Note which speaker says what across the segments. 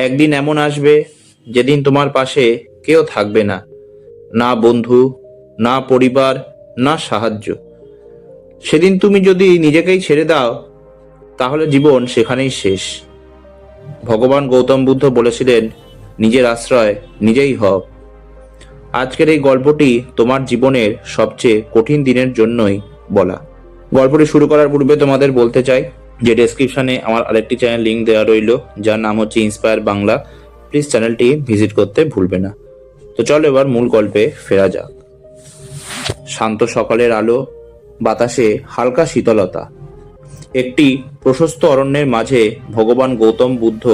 Speaker 1: একদিন এমন আসবে যেদিন তোমার পাশে কেউ থাকবে না। না বন্ধু, না পরিবার, না সাহায্য। সেদিন তুমি যদি নিজেকেই ছেড়ে দাও, তাহলে জীবন সেখানেই শেষ। ভগবান গৌতম বুদ্ধ বলেছিলেন, নিজের আশ্রয় নিজেই হও। আজকের এই গল্পটি তোমার জীবনের সবচেয়ে কঠিন দিনের জন্যই বলা। গল্পটি শুরু করার পূর্বে তোমাদের বলতে চাই যে ডেসক্রিপশনে আমার আরেকটি চ্যানেল লিঙ্ক দেওয়া রইল, যার নাম হচ্ছে ইন্সপায়ার বাংলা প্লিজ চ্যানেলটি ভিজিট করতে ভুলবে না। তো চলো এবার মূল গল্পে ফেরা যাক। শান্ত সকালের আলো, বাতাসে হালকা শীতলতা। একটি প্রশস্ত অরণ্যের মাঝে ভগবান গৌতম বুদ্ধ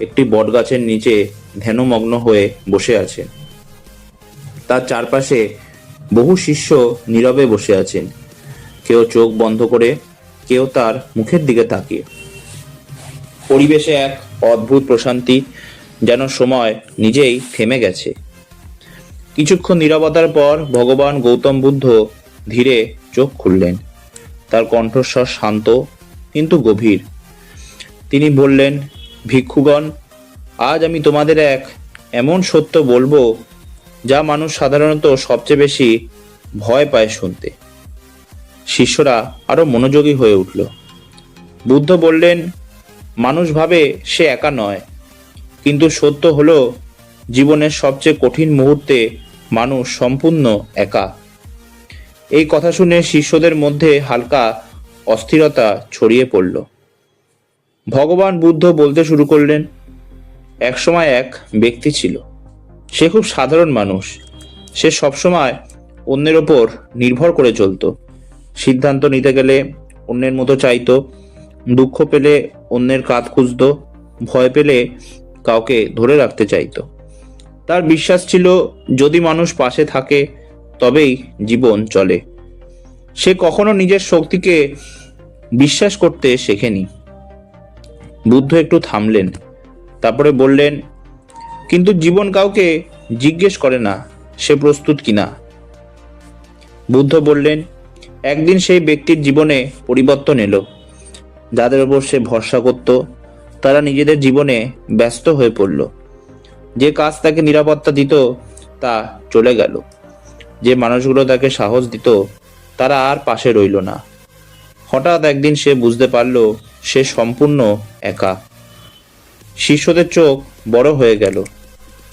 Speaker 1: একটি বটগাছের নিচে ধ্যানমগ্ন হয়ে বসে আছেন। তার চারপাশে বহু শিষ্য নীরবে বসে আছেন। কেউ চোখ বন্ধ করে কেউ তার মুখের দিকে তাকিয়ে। পরিবেশে এক অদ্ভুত প্রশান্তি যেন সময় নিজেই থেমে গেছে। কিছুক্ষণ নীরবতার পর ভগবান গৌতম বুদ্ধ ধীরে চোখ খুললেন। তার কণ্ঠস্বর শান্ত, কিন্তু গভীর। তিনি বললেন, ভিক্ষুগণ, আজ আমি তোমাদের এক এমন সত্য বলব যা মানুষ সাধারণত সবচেয়ে বেশি ভয় পায় শুনতে। শিষ্যরা আরও মনোযোগী হয়ে উঠল। বুদ্ধ বললেন, মানুষ ভাবে সে একা নয়, কিন্তু সত্য হলো জীবনের সবচেয়ে কঠিন মুহূর্তে মানুষ সম্পূর্ণ একা। এই কথা শুনে শিষ্যদের মধ্যে হালকা অস্থিরতা ছড়িয়ে পড়ল। ভগবান বুদ্ধ বলতে শুরু করলেন একসময় এক ব্যক্তি ছিল। সে খুব সাধারণ মানুষ। সে সবসময় অন্যের ওপর নির্ভর করে চলতো। সিদ্ধান্ত নিতে গেলে অন্যের মতো চাইতো, দুঃখ পেলে অন্যের কাঁধ খুঁজতো, ভয় পেলে কাউকে ধরে রাখতে চাইতো। তার বিশ্বাস ছিল, যদি মানুষ পাশে থাকে, তবেই জীবন চলে। সে কখনো নিজের শক্তিকে বিশ্বাস করতে শেখেনি। বুদ্ধ একটু থামলেন, তারপরে বললেন, কিন্তু জীবন কাউকে জিজ্ঞেস করে না, সে প্রস্তুত কিনা? বুদ্ধ বললেন একদিন সেই ব্যক্তির জীবনে পরিবর্তন এলো। যাদের ওপর সে ভরসা করত, তারা নিজেদের জীবনে ব্যস্ত হয়ে পড়ল। যে কাজ তাকে নিরাপত্তা দিত, তা চলে গেল। যে মানুষগুলো তাকে সাহস দিত, তারা আর পাশে রইল না। হঠাৎ একদিন সে বুঝতে পারল, সে সম্পূর্ণ একা। শিষ্যদের চোখ বড় হয়ে গেল।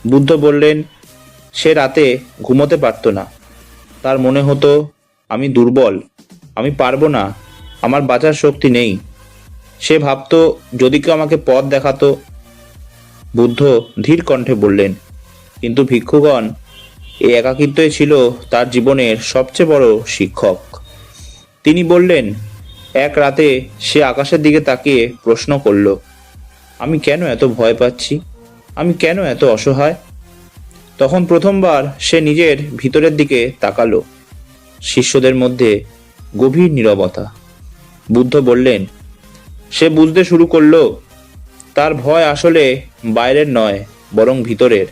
Speaker 1: বুদ্ধ বললেন, সে রাতে ঘুমোতে পারত না। তার মনে হতো আমি দুর্বল, আমি পারব না, আমার বাঁচার শক্তি নেই। সে ভাবতো, যদি কেউ আমাকে পথ দেখাতো। বুদ্ধ ধীর কণ্ঠে বললেন, কিন্তু ভিক্ষুগণ এই একাকিত্বই ছিল তার জীবনের সবচেয়ে বড় শিক্ষক। তিনি বললেন, এক রাতে সে আকাশের দিকে তাকিয়ে প্রশ্ন করল, আমি কেন এত ভয় পাচ্ছি? আমি কেন এত অসহায়? তখন প্রথমবার সে নিজের ভিতরের দিকে তাকালো। শিষ্যদের মধ্যে গভীর নীরবতা। বুদ্ধ বললেন, সে বুঝতে শুরু করল, তার ভয় আসলে বাইরের নয়, বরং ভিতরের।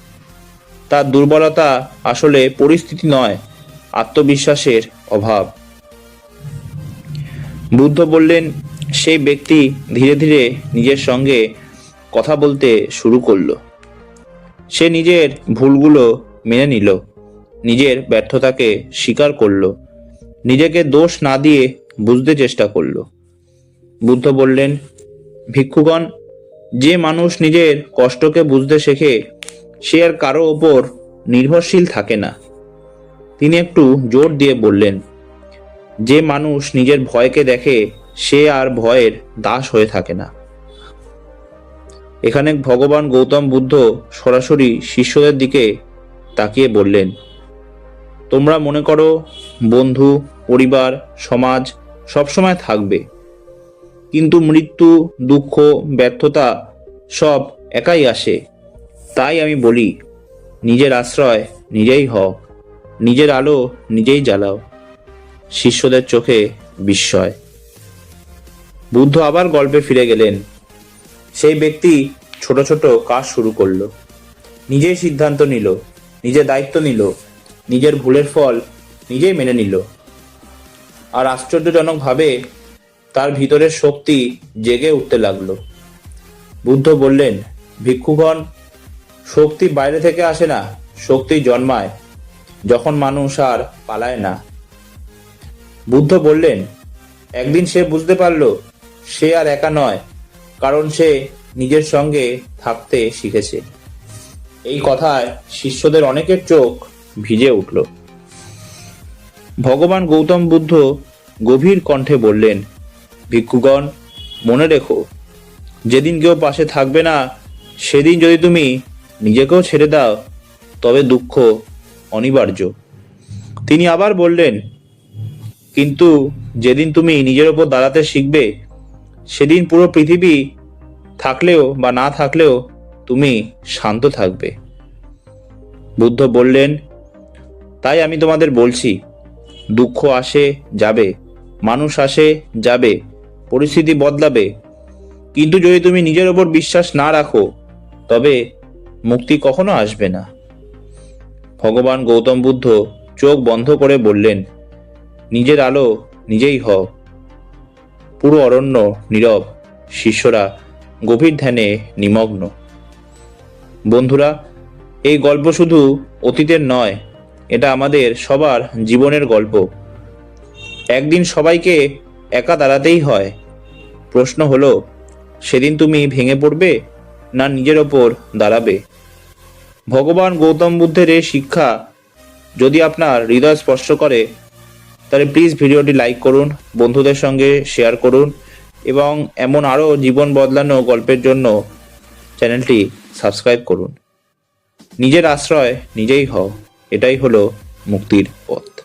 Speaker 1: তার দুর্বলতা আসলে পরিস্থিতি নয়, আত্মবিশ্বাসের অভাব। বুদ্ধ বললেন, সেই ব্যক্তি ধীরে ধীরে নিজের সঙ্গে কথা বলতে শুরু করল। সে নিজের ভুলগুলো মেনে নিল। নিজের ব্যর্থতাকে স্বীকার করল। নিজেকে দোষ না দিয়ে বুঝতে চেষ্টা করল। বুদ্ধ বললেন, ভিক্ষুগণ, যে মানুষ নিজের কষ্টকে বুঝতে শেখে, সে আর কারও ওপর নির্ভরশীল থাকে না। তিনি একটু জোর দিয়ে বললেন, যে মানুষ নিজের ভয়কে দেখে, সে আর ভয়ের দাস হয়ে থাকে না। এখানে ভগবান গৌতম বুদ্ধ সরাসরি শিষ্যদের দিকে তাকিয়ে বললেন তোমরা মনে করো বন্ধু, পরিবার, সমাজ সবসময় থাকবে। কিন্তু মৃত্যু, দুঃখ, ব্যর্থতা সব একাই আসে। তাই আমি বলি, নিজের আশ্রয় নিজেই হও, নিজের আলো নিজেই জ্বালাও, শিষ্যদের চোখে বিস্ময়। বুদ্ধ আবার গল্পে ফিরে গেলেন, সেই ব্যক্তি ছোট ছোট কাজ শুরু করল, নিজেই সিদ্ধান্ত নিল, নিজে দায়িত্ব নিল নিজের ভুলের ফল নিজেই মেনে নিল। আর আশ্চর্যজনকভাবে তার ভিতরের শক্তি জেগে উঠতে লাগল। বুদ্ধ বললেন, ভিক্ষুগণ, শক্তি বাইরে থেকে আসে না, শক্তি জন্মায় যখন মানুষ আর পালায় না। বুদ্ধ বললেন, একদিন সে বুঝতে পারল, সে আর একা নয়, কারণ সে নিজের সঙ্গে থাকতে শিখেছে। এই কথায় শিষ্যদের অনেকের চোখ ভিজে উঠল। ভগবান গৌতম বুদ্ধ গভীর কণ্ঠে বললেন, ভিক্ষুগণ, মনে রেখো, যেদিন কেউ পাশে থাকবে না, সেদিন যদি তুমি নিজেকেও ছেড়ে দাও, তবে দুঃখ অনিবার্য। তিনি আবার বললেন, কিন্তু যেদিন তুমি নিজের ওপর দাঁড়াতে শিখবে, সেদিন পুরো পৃথিবী থাকলেও বা না থাকলেও তুমি শান্ত থাকবে। বুদ্ধ বললেন তাই আমি তোমাদের বলছি, দুঃখ আসে, যাবে, মানুষ আসে, যাবে, পরিস্থিতি বদলাবে। কিন্তু যদি তুমি নিজের ওপর বিশ্বাস না রাখো, তবে মুক্তি কখনো আসবে না। ভগবান গৌতম বুদ্ধ চোখ বন্ধ করে বললেন, নিজের আলো নিজেই হও। পুরো অরণ্য নীরব। শিষ্যরা গভীর ধ্যানে নিমগ্ন। বন্ধুরা, এই গল্প শুধু অতীতের নয় এটা আমাদের সবার জীবনের গল্প। একদিন সবাইকে একা দাঁড়াতেই হয়। প্রশ্ন হলো, সেদিন তুমি ভেঙে পড়বে না নিজের ওপর দাঁড়াবে? ভগবান গৌতম বুদ্ধের এই শিক্ষা যদি আপনার হৃদয় স্পর্শ করে, তাহলে প্লিজ ভিডিওটি লাইক করুন, বন্ধুদের সঙ্গে শেয়ার করুন এবং এমন আরও জীবন বদলানো গল্পের জন্য চ্যানেলটি সাবস্ক্রাইব করুন। নিজের আশ্রয় নিজেই হও। এটাই হলো মুক্তির পথ।